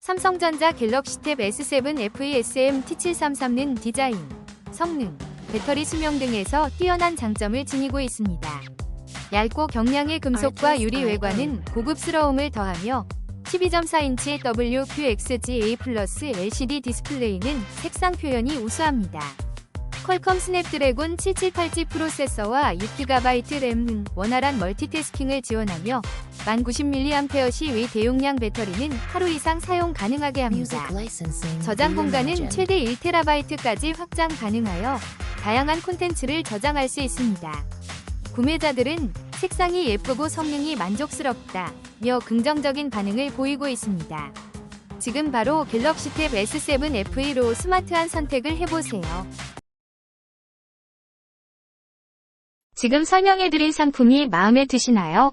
삼성전자 갤럭시 탭 S7 FE-SM T733는 디자인, 성능, 배터리 수명 등에서 뛰어난 장점을 지니고 있습니다. 얇고 경량의 금속과 유리 외관은 고급스러움을 더하며 12.4인치 WQXGA 플러스 LCD 디스플레이는 색상 표현이 우수합니다. 퀄컴 스냅드래곤 778G 프로세서와 6GB 램은 원활한 멀티태스킹을 지원하며 1090mAh 대용량 배터리는 하루 이상 사용 가능하게 합니다. 저장 공간은 최대 1TB까지 확장 가능하여 다양한 콘텐츠를 저장할 수 있습니다. 구매자들은 색상이 예쁘고 성능이 만족스럽다 며 긍정적인 반응을 보이고 있습니다. 지금 바로 갤럭시 탭 S7 FE로 스마트한 선택을 해보세요. 지금 설명해드린 상품이 마음에 드시나요?